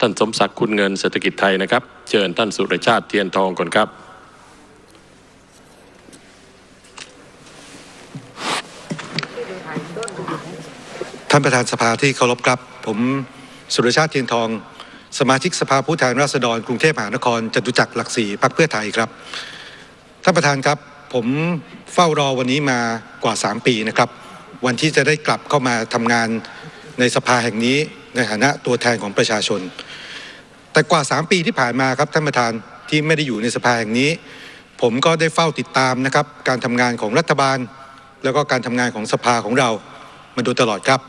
ท่านสมศักดิ์คุณเงินเศรษฐกิจไทยนะครับ เชิญท่านสุรชาติเทียนทองก่อนครับ ท่านประธานสภาที่เคารพครับ ผมสุรชาติเทียนทอง สมาชิกสภาผู้แทนราษฎรกรุงเทพมหานครจตุจักรหลักสี่พรรคเพื่อไทยครับ ท่านประธานครับ ผมเฝ้ารอวันนี้มากว่า 3 ปีนะครับ วันที่จะได้กลับเข้ามาทำงาน ในสภาแห่งนี้ในฐานะตัวแทนของประชาชน แต่กว่า 3 ปีที่ผ่านมาครับท่านประธานที่ไม่ได้อยู่ในสภาแห่งนี้ ผมก็ได้เฝ้าติดตามนะครับการทำงานของรัฐบาล แล้วก็การทำงานของสภาของเรามาโดยตลอดครับ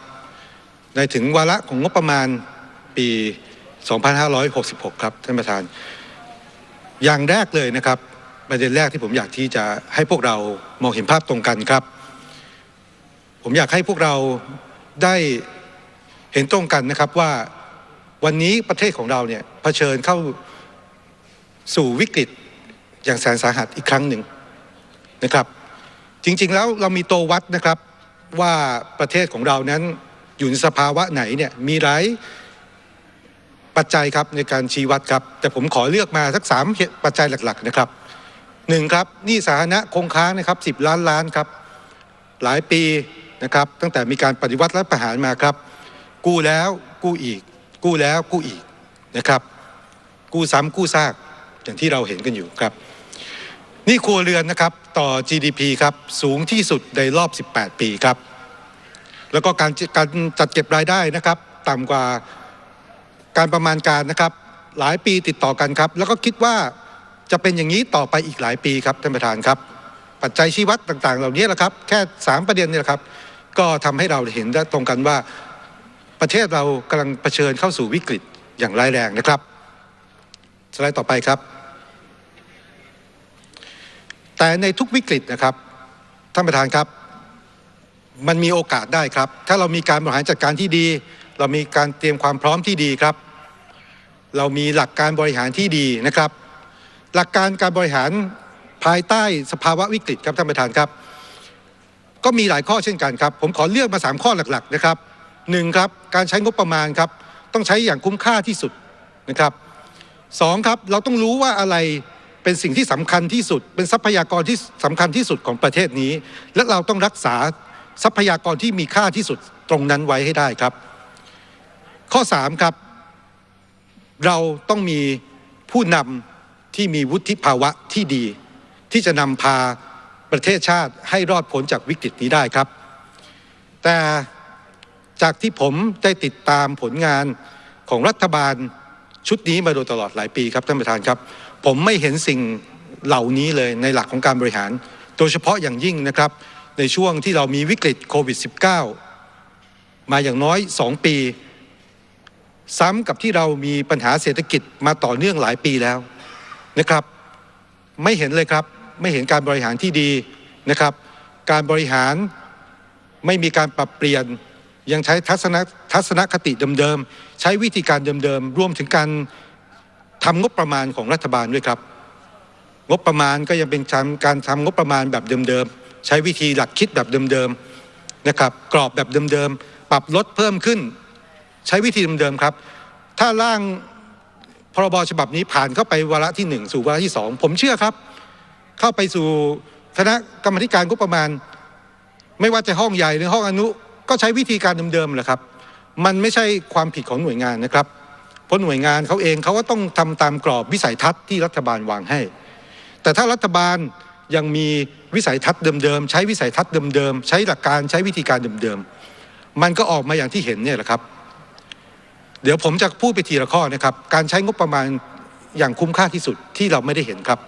ในถึงวาระของงบประมาณปี 2566 ครับท่านประธาน อย่างแรกเลยนะครับประเด็นแรกที่ผมอยากที่จะให้พวกเรามองเห็นภาพตรงกันครับ ผมอยากให้พวกเราได้ เห็นตรงกันนะครับว่าวันนี้ประเทศของเราเนี่ยเผชิญเข้าสู่วิกฤตอย่างแสนสาหัสอีกครั้งหนึ่งนะครับ จริงๆแล้วเรามีตัววัดนะครับว่าประเทศของเรานั้นอยู่ในสภาวะไหนเนี่ยมีหลายปัจจัยครับในการชี้วัดครับ แต่ผมขอเลือกมาสักสามปัจจัยหลัก ๆนะครับหนึ่งครับนี่สาธารณะคงค้างนะครับสิบล้านล้านครับ หลายปีนะครับ ตั้งแต่มีการปฏิวัติรัฐประหารมาครับ กู้แล้วกู้อีก กู้แล้วกู้อีกนะครับ กู้ซ้ำกู้ซากอย่างที่เราเห็นกันอยู่ครับ นี่ครัวเรือนนะครับต่อ GDP ครับสูงที่สุดในรอบ 18 ปีครับ แล้วก็การการจัดเก็บรายได้นะครับ ต่ำกว่าการประมาณการนะครับ หลายปีติดต่อกันครับ แล้วก็คิดว่าจะเป็นอย่างนี้ต่อไปอีกหลายปีครับท่านประธานครับ ปัจจัยชี้วัดต่างๆ เหล่านี้แหละครับ แค่ 3 ประเด็นนี่แหละครับ ก็ทำให้เราเห็นได้ตรงกันว่า ประเทศเรากำลังเผชิญเข้าสู่วิกฤตอย่างร้ายแรงนะครับ สไลด์ต่อไปครับ แต่ในทุกวิกฤตนะครับท่านประธานครับ มันมีโอกาสได้ครับ ถ้าเรามีการบริหารจัดการที่ดี เรามีการเตรียมความพร้อมที่ดีครับ เรามีหลักการบริหารที่ดีนะครับ หลักการการบริหารภายใต้สภาวะวิกฤตครับท่านประธานครับ ก็มีหลายข้อเช่นกันครับ ผมขอเลือกมา 3 ข้อหลัก ๆ นะครับ หนึ่งครับการใช้งบประมาณครับต้องใช้อย่างคุ้มค่าที่สุดนะครับสองครับเราต้องรู้ว่าอะไรเป็นสิ่งที่สำคัญที่สุด เป็นทรัพยากรที่สำคัญที่สุดของประเทศนี้ และเราต้องรักษาทรัพยากรที่มีค่าที่สุดตรงนั้นไว้ให้ได้ครับ ข้อ3ครับ เราต้องมีผู้นำที่มีวุฒิภาวะที่ดี ที่จะนำพาประเทศชาติให้รอดพ้นจากวิกฤตนี้ได้ครับ แต่ จากที่ผมได้ติดตามผลงานของรัฐบาลชุดนี้มาโดยตลอดหลายปีครับท่านประธานครับ ผมไม่เห็นสิ่งเหล่านี้เลยในหลักของการบริหาร โดยเฉพาะอย่างยิ่งนะครับ ในช่วงที่เรามีวิกฤตโควิด -19 มาอย่างน้อย 2 ปี ซ้ำกับที่เรามีปัญหาเศรษฐกิจมาต่อเนื่องหลายปีแล้วนะครับ ไม่เห็นเลยครับ ไม่เห็นการบริหารที่ดีนะครับ การบริหารไม่มีการปรับเปลี่ยน ยังใช้ทัศนทัศนคติเดิมๆ ใช้วิธีการเดิมๆ รวมถึงการทำงบประมาณของรัฐบาลด้วยครับ งบประมาณก็ยังเป็นการทำงบประมาณแบบเดิมๆ ใช้วิธีหลักคิดแบบเดิมๆ นะครับ กรอบแบบเดิมๆ ปรับลดเพิ่มขึ้น ใช้วิธีเดิมๆ ครับ ถ้าร่างพรบฉบับนี้ผ่านเข้าไปวาระที่หนึ่งสู่วาระที่สองผมเชื่อครับ เข้าไปสู่คณะกรรมการงบประมาณ ไม่ว่าจะห้องใหญ่หรือห้องอนุ ก็ใช้วิธีการเดิมๆแหละครับ มันไม่ใช่ความผิดของหน่วยงานนะครับ เพราะหน่วยงานเขาเองเขาก็ต้องทำตามกรอบวิสัยทัศน์ที่รัฐบาลวางให้ แต่ถ้ารัฐบาลยังมีวิสัยทัศน์เดิมๆใช้วิสัยทัศน์เดิมๆใช้หลักการใช้วิธีการเดิมๆมันก็ออกมาอย่างที่เห็นเนี่ยแหละครับ เดี๋ยวผมจะพูดไปทีละข้อนะครับ การใช้งบประมาณอย่างคุ้มค่าที่สุดที่เราไม่ได้เห็นครับ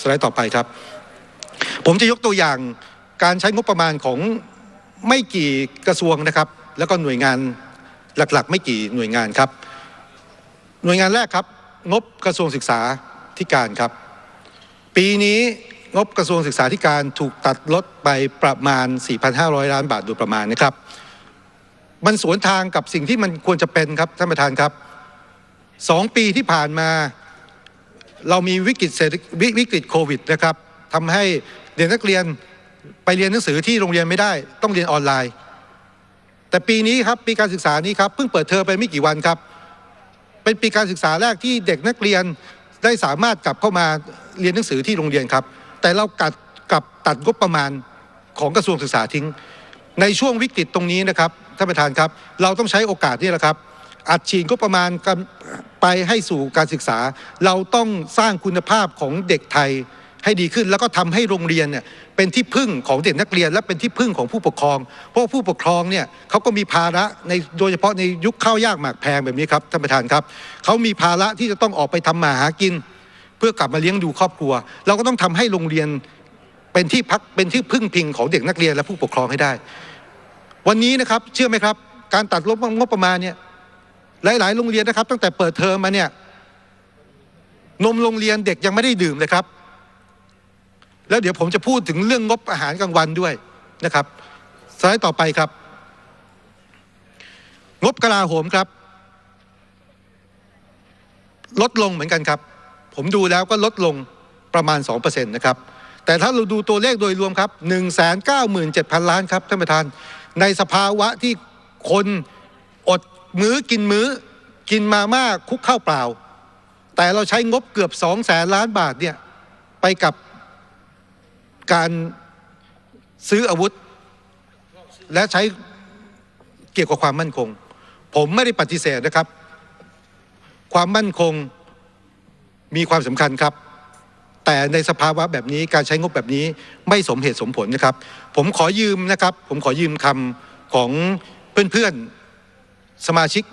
สไลด์ต่อไปครับ ผมจะยกตัวอย่างการใช้งบประมาณของ ไม่กี่กระทรวงนะครับ แล้วก็หน่วยงานหลักๆ ไม่กี่หน่วยงานครับ หน่วยงานแรกครับ งบกระทรวงศึกษาธิการครับ ปีนี้งบกระทรวงศึกษาธิการถูกตัดลดไปประมาณ 4,500 ล้านบาทโดยประมาณนะครับ มันสวนทางกับสิ่งที่มันควรจะเป็นครับท่านประธานครับสองปีที่ผ่านมาเรามีวิกฤตเศรษฐวิวิกฤตโควิดนะครับทำให้เด็กนักเรียน ไปเรียนหนังสือที่โรงเรียนไม่ได้ ต้องเรียนออนไลน์ แต่ปีนี้ครับปีการศึกษานี้ครับเพิ่งเปิดเทอมไปไม่กี่วันครับ เป็นปีการศึกษาแรกที่เด็กนักเรียนได้สามารถกลับเข้ามาเรียนหนังสือที่โรงเรียนครับ แต่เรากัดกับตัดงบประมาณของกระทรวงศึกษาทิ้ง ในช่วงวิกฤตตรงนี้นะครับท่านประธานครับ เราต้องใช้โอกาสนี่แหละครับอัดฉีดงบประมาณไปให้สู่การศึกษา เราต้องสร้างคุณภาพของเด็กไทย ให้ดีขึ้น แล้วก็ทำให้โรงเรียนเนี่ยเป็นที่พึ่งของเด็กนักเรียน และเป็นที่พึ่งของผู้ปกครอง เพราะผู้ปกครองเนี่ยเขาก็มีภาระในโดยเฉพาะในยุคข้าวยากหมากแพงแบบนี้ครับท่านประธานครับเขามีภาระที่จะต้องออกไปทำมาหากิน เพื่อกลับมาเลี้ยงดูครอบครัว เราก็ต้องทำให้โรงเรียนเป็นที่พักเป็นที่พึ่งพิงของเด็กนักเรียนและผู้ปกครองให้ได้ วันนี้นะครับเชื่อไหมครับ การตัดลบงบประมาณเนี่ยหลาย ๆ โรงเรียนนะครับ ตั้งแต่เปิดเทอมมาเนี่ยนมโรงเรียนเด็กยังไม่ได้ดื่มเลยครับ แล้วเดี๋ยวผมจะพูดถึงเรื่องงบอาหารกลางวันด้วยนะครับสไลด์ต่อไปครับ งบกลาโหมครับ ลดลงเหมือนกันครับ ผมดูแล้วก็ลดลงประมาณ 2%นะครับแต่ถ้าเราดูตัวเลขโดยรวมครับ 197,000 ล้านครับท่านประธาน ในสภาวะที่คนอดมื้อกินมื้อ กินมาม่าคุกข้าวเปล่า แต่เราใช้งบเกือบ2แสนล้านบาทเนี่ยไปกับ การซื้ออาวุธ และใช้เกี่ยวกับความมั่นคง ผมไม่ได้ปฏิเสธนะครับ ความมั่นคงมีความสำคัญครับ แต่ในสภาวะแบบนี้การใช้งบแบบนี้ไม่สมเหตุสมผลนะครับ ผมขอยืมนะครับ ผมขอยืมคำของเพื่อนๆสมาชิก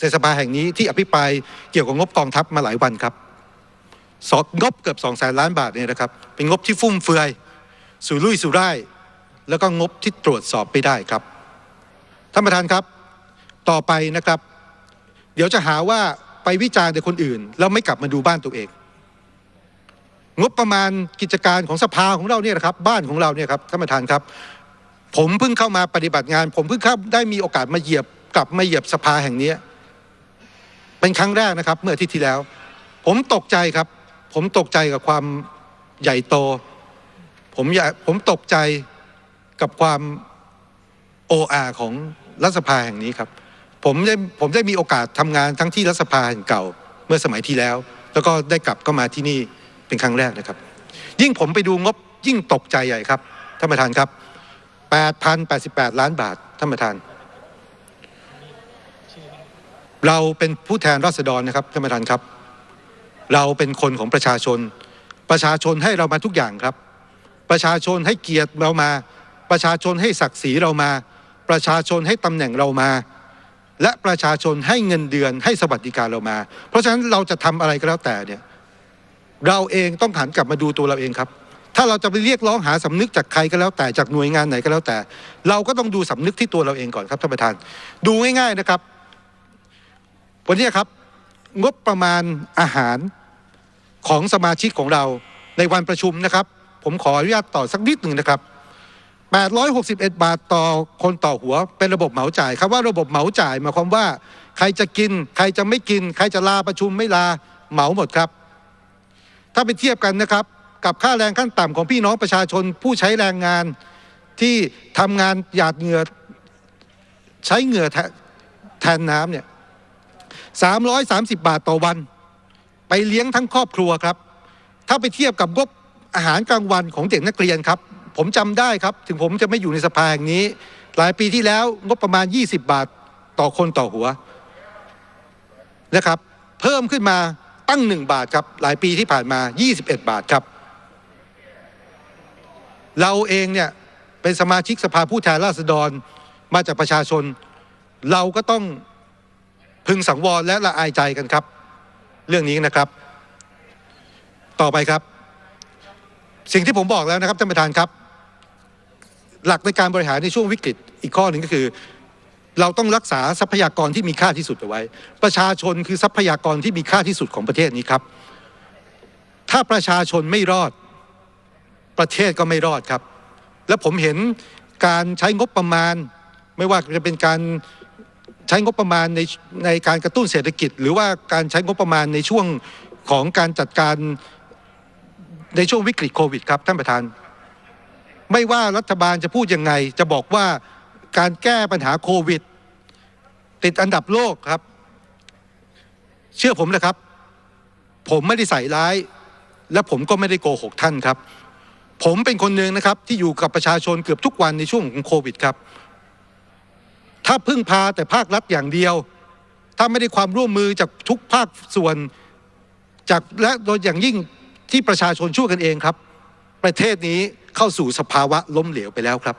ในสภาแห่งนี้ที่อภิปรายเกี่ยวกับงบกองทัพมาหลายวันครับ สองบเกือบสองแสนล้านบาทเนี่ยนะครับ เป็นงบที่ฟุ่มเฟือยสุรุ่ยสุร่าย แล้วก็งบที่ตรวจสอบไม่ได้ครับ ท่านประธานครับ ต่อไปนะครับ เดี๋ยวจะหาว่าไปวิจารณ์แต่คนอื่น แล้วไม่กลับมาดูบ้านตัวเอง งบประมาณกิจการของสภาของเราเนี่ยนะครับ บ้านของเราเนี่ยครับท่านประธานครับ ผมเพิ่งเข้ามาปฏิบัติงาน ผมเพิ่งเข้าได้มีโอกาสมาเหยียบกลับมาเหยียบสภาแห่งนี้เป็นครั้งแรกนะครับ เมื่ออาทิตย์ที่แล้ว ผมตกใจครับ ผมตกใจกับความใหญ่โต ผมอยากผมตกใจกับความโออาของรัฐสภาแห่งนี้ครับ ผมได้ผมได้มีโอกาสทำงานทั้งที่รัฐสภาแห่งเก่าเมื่อสมัยที่แล้ว แล้วก็ได้กลับเข้ามาที่นี่เป็นครั้งแรกนะครับ ยิ่งผมไปดูงบยิ่งตกใจใหญ่ครับท่านประธานครับ 8,088 ล้านบาทท่านประธาน เราเป็นผู้แทนราษฎรนะครับท่านประธานครับ เราเป็นคนของประชาชน ประชาชนให้เรามาทุกอย่างครับ ประชาชนให้เกียรติเรามา ประชาชนให้ศักดิ์ศรีเรามา ประชาชนให้ตำแหน่งเรามา และประชาชนให้เงินเดือนให้สวัสดิการเรามา เพราะฉะนั้นเราจะทำอะไรก็แล้วแต่เนี่ยเราเองต้องหันกลับมาดูตัวเราเองครับ ถ้าเราจะไปเรียกร้องหาสำนึกจากใครก็แล้วแต่จากหน่วยงานไหนก็แล้วแต่ เราก็ต้องดูสำนึกที่ตัวเราเองก่อนครับท่านประธาน ดูง่ายๆนะครับ วันนี้ครับ งบประมาณอาหารของสมาชิกของเราในวันประชุมนะครับ ผมขออนุญาตต่อสักนิดหนึ่งนะครับ 861 บาทต่อคนต่อหัว เป็นระบบเหมาจ่ายครับว่าระบบเหมาจ่ายหมายความว่า ใครจะกิน ใครจะไม่กิน ใครจะลาประชุมไม่ลาเหมาหมดครับ ถ้าไปเทียบกันนะครับ กับค่าแรงขั้นต่ำของพี่น้องประชาชนผู้ใช้แรงงานที่ทำงานหยาดเหงื่อใช้เหงื่อแทแทนน้ำเนี่ย 330 บาทต่อวัน ไปเลี้ยงทั้งครอบครัวครับ ถ้าไปเทียบกับงบอาหารกลางวันของเด็กนักเรียนครับ ผมจำได้ครับ ถึงผมจะไม่อยู่ในสภาแห่งนี้ หลายปีที่แล้วงบประมาณ 20 บาทต่อคนต่อหัวนะครับ เพิ่มขึ้นมาตั้ง 1 บาทครับ หลายปีที่ผ่านมา 21 บาทครับ เราเองเนี่ยเป็นสมาชิกสภาผู้แทนราษฎรมาจากประชาชน เราก็ต้อง พึงสังวรและละอายใจกันครับ เรื่องนี้นะครับ ต่อไปครับ สิ่งที่ผมบอกแล้วนะครับท่านประธานครับ หลักในการบริหารในช่วงวิกฤตอีกข้อหนึ่งก็คือ เราต้องรักษาทรัพยากรที่มีค่าที่สุดเอาไว้ ประชาชนคือทรัพยากรที่มีค่าที่สุดของประเทศนี้ครับ ถ้าประชาชนไม่รอดประเทศก็ไม่รอดครับ และผมเห็นการใช้งบประมาณ ไม่ว่าจะเป็นการ ใช้งบประมาณในในการกระตุ้นเศรษฐกิจ หรือว่าการใช้งบประมาณในช่วงของการจัดการในช่วงวิกฤตโควิดครับท่านประธาน ไม่ว่ารัฐบาลจะพูดยังไง จะบอกว่าการแก้ปัญหาโควิด ติดอันดับโลกครับ เชื่อผมนะครับ ผมไม่ได้ใส่ร้าย และผมก็ไม่ได้โกหกท่านครับ ผมเป็นคนหนึ่งนะครับที่อยู่กับประชาชนเกือบทุกวันในช่วงของโควิดครับ ถ้าพึ่งพาแต่ภาครัฐอย่างเดียว ถ้าไม่ได้ความร่วมมือจากทุกภาคส่วนจากและโดยอย่างยิ่งที่ประชาชนช่วยกันเองครับ ประเทศนี้เข้าสู่สภาวะล้มเหลวไปแล้วครับ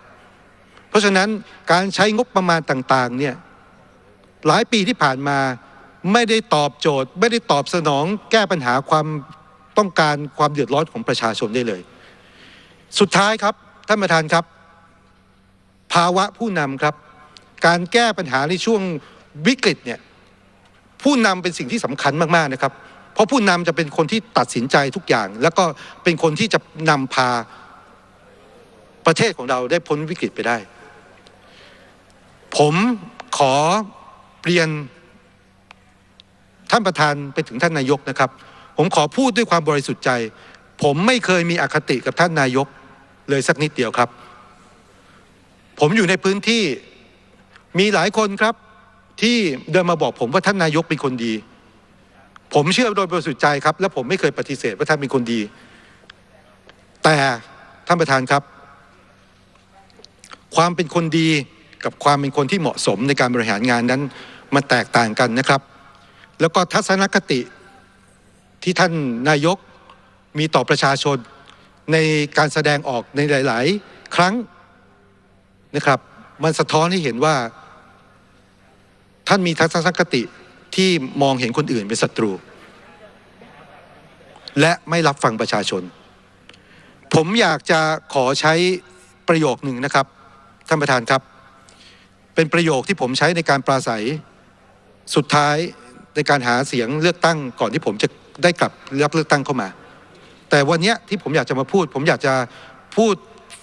เพราะฉะนั้นการใช้งบประมาณต่างๆเนี่ยหลายปีที่ผ่านมาไม่ได้ตอบโจทย์ ไม่ได้ตอบสนองแก้ปัญหาความต้องการความเดือดร้อนของประชาชนได้เลย สุดท้ายครับท่านประธานครับ ภาวะผู้นำครับ การแก้ปัญหาในช่วงวิกฤตเนี่ยผู้นำเป็นสิ่งที่สำคัญมากๆนะครับ เพราะผู้นำจะเป็นคนที่ตัดสินใจทุกอย่าง แล้วก็เป็นคนที่จะนำพาประเทศของเราได้พ้นวิกฤตไปได้ ผมขอเรียนท่านประธานไปถึงท่านนายกนะครับ ผมขอพูดด้วยความบริสุทธิ์ใจ ผมไม่เคยมีอคติกับท่านนายกเลยสักนิดเดียวครับ ผมอยู่ในพื้นที่ มีหลายคนครับที่เดินมาบอกผมว่าท่านนายกเป็นคนดี ผมเชื่อโดยบริสุทธิ์ใจครับ และผมไม่เคยปฏิเสธว่าท่านเป็นคนดี แต่ท่านประธานครับ ความเป็นคนดีกับความเป็นคนที่เหมาะสมในการบริหารงานนั้นมันแตกต่างกันนะครับ แล้วก็ทัศนคติที่ท่านนายกมีต่อประชาชนในการแสดงออกในหลาย ๆ ครั้งนะครับ มันสะท้อนให้เห็นว่า ท่านมีทัศนคติที่มองเห็นคนอื่นเป็นศัตรู และไม่รับฟังประชาชน ผมอยากจะขอใช้ประโยคหนึ่งนะครับ ท่านประธานครับ เป็นประโยคที่ผมใช้ในการปราศัยสุดท้ายในการหาเสียงเลือกตั้งก่อนที่ผมจะได้กลับรับเลือกตั้งเข้ามา แต่วันนี้ที่ผมอยากจะมาพูด ผมอยากจะพูด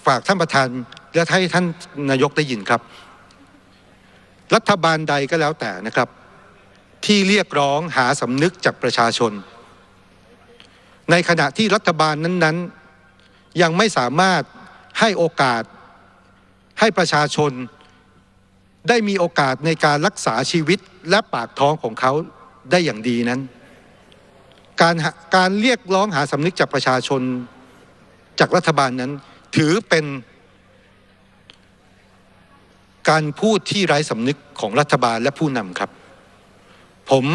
ฝากท่านประธานและให้ท่านนายกได้ยินครับ รัฐบาลใดก็แล้วแต่นะครับ ที่เรียกร้องหาสำนึกจากประชาชน ในขณะที่รัฐบาลนั้นๆ ยังไม่สามารถให้โอกาสให้ประชาชนได้มีโอกาสในการรักษาชีวิตและปากท้องของเขาได้อย่างดีนั้น การการเรียกร้องหาสำนึกจากประชาชนจากรัฐบาลนั้น ถือเป็น การพูดที่ไร้สำนึกของรัฐบาลและผู้นำครับ ผม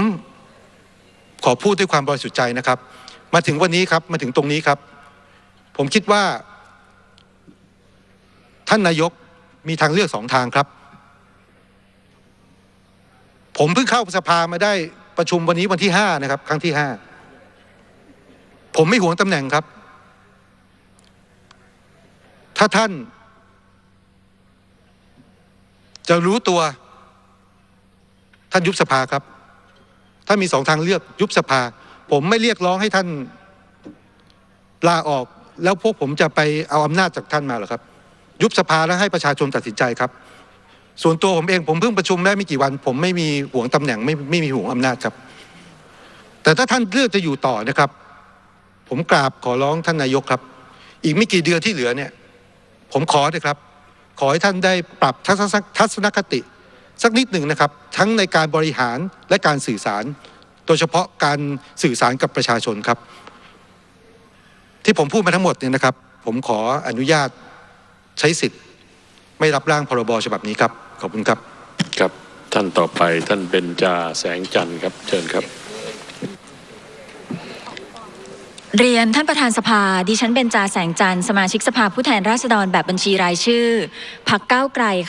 ขอพูดด้วยความบริสุทธิ์ใจนะครับ มาถึงวันนี้ครับมาถึงตรงนี้ครับ ผมคิดว่า ท่านนายกมีทางเลือกสองทางครับ ผมเพิ่งเข้าสภามาได้ประชุมวันนี้วันที่ห้านะครับ ครั้งที่ห้าผมไม่หวงตำแหน่งครับ ถ้าท่าน จะรู้ตัวท่านยุบสภาครับถ้ามีสองทางเลือกยุบสภา ผมไม่เรียกร้องให้ท่านลาออก แล้วพวกผมจะไปเอาอำนาจจากท่านมาหรอครับ ยุบสภาแล้วให้ประชาชนตัดสินใจครับ ส่วนตัวผมเองผมเพิ่งประชุมได้ไม่กี่วัน ผมไม่มีห่วงตำแหน่งไม่ไม่มีห่วงอำนาจครับ แต่ถ้าท่านเลือกจะอยู่ต่อนะครับ ผมกราบขอร้องท่านนายกครับ อีกไม่กี่เดือนที่เหลือเนี่ย ผมขอเลยครับ ขอให้ท่านได้ปรับทัศนคติ สักนิดหนึ่งนะครับ ทั้งในการบริหารและการสื่อสาร โดยเฉพาะการสื่อสารกับประชาชนครับ ที่ผมพูดมาทั้งหมดเนี่ยนะครับ ผมขออนุญาตใช้สิทธิ์ ไม่รับร่างพรบฉบับนี้ครับ ขอบคุณครับ ครับ ท่านต่อไปท่านเบญจาแสงจันทร์ครับ เชิญครับ เรียนท่านประธานสภา ดิฉันเบญจาแสงจันทร์สมาชิกสภาผู้แทนราษฎรแบบบัญชีรายชื่อ พักเก้าไกลค่ะ